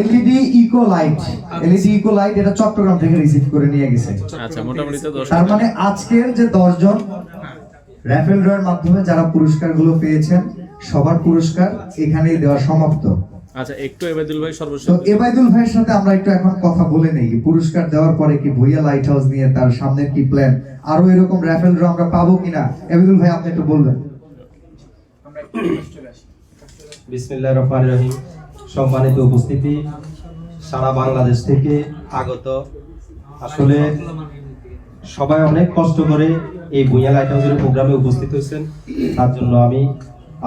LED eco light LED eco light এটা চট্টগ্রাম থেকে receive করে নিয়ে গেছে। আচ্ছা মোটামুটি তো দশ তার মানে আজকের যে দশজন র্যাফেল ড্রয়ের মাধ্যমে যারা পুরস্কারগুলো পেয়েছেন সবার পুরস্কার এখানেই দেওয়া সমাপ্ত। আচ্ছা একটু এবাদুল ভাই সর্বশেষ। তো এবাইদুল ভাইয়ের সাথে আমরা একটু এখন কথা বলে নেই। পুরস্কার দেওয়ার পরে কি ভুইয়া লাইট হাউস নিয়ে তার সামনের কি প্ল্যান আরও এরকম র্যাফেল ড্র আমরা পাবো কিনা? এবাইদুল ভাই আপনি একটু বলবেন। বিসমিল্লাহ রহমান রহিম। সম্মানিত উপস্থিতি, সারা বাংলাদেশ থেকে আগত। আসলে সবাই অনেক কষ্ট করে এই ভুইয়া লাইট হাউসের প্রোগ্রামে উপস্থিত হয়েছেন। তার জন্য আমি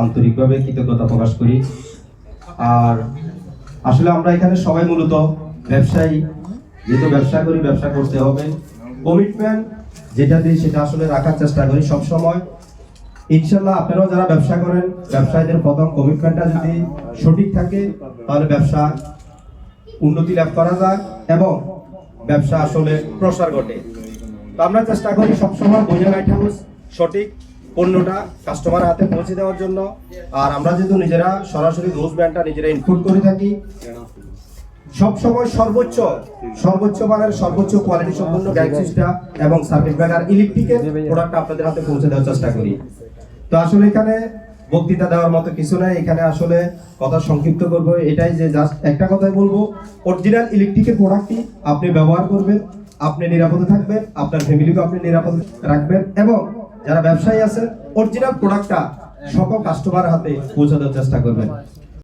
আন্তরিকভাবে কৃতজ্ঞতা প্রকাশ করি। আর আসলে আমরা এখানে সবাই মূলত ব্যবসায়ী। যেহেতু ব্যবসা করি, ব্যবসা করতে হবে। কমিটমেন্ট যেটা দিই সেটা আসলে রাখার চেষ্টা করি সব সময় ইনশাল্লাহ আপনারাও যারা ব্যবসা করেন, ব্যবসায়ীদের প্রথম কমিটমেন্টটা যদি সঠিক থাকে, তাহলে ব্যবসা উন্নতি লাভ করা যায় এবং ব্যবসা আসলে প্রসার ঘটে। তো আমরা চেষ্টা করি সবসময় বইয়া লাইট হাউস সঠিক পণ্যটা কাস্টমার হাতে পৌঁছে দেওয়ার জন্য। আর আমরা যেহেতু নিজেরা সরাসরি রোজ ব্র্যান্ডটা নিজেরা ইনপুট করে থাকি সব সময় সর্বোচ্চ সর্বোচ্চ মানের সর্বোচ্চ কোয়ালিটি সম্পন্ন সিস্টেম এবং সার্কিট আর ইলেকট্রিকের প্রোডাক্ট আপনাদের হাতে পৌঁছে দেওয়ার চেষ্টা করি। তো আসলে এখানে বক্তৃতা দেওয়ার মতো কিছু নাই। এখানে আসলে কথা সংক্ষিপ্ত করব। এটাই যে জাস্ট একটা কথাই বলব অরিজিনাল ইলেকট্রিকের প্রোডাক্টটি আপনি ব্যবহার করবেন, আপনি নিরাপদে থাকবেন, আপনার ফ্যামিলিকে আপনি নিরাপদে রাখবেন এবং যারা ব্যবসায়ী আছেন অরিজিনাল প্রোডাক্টটা সকল কাস্টমার হাতে পৌঁছানোর চেষ্টা করবেন।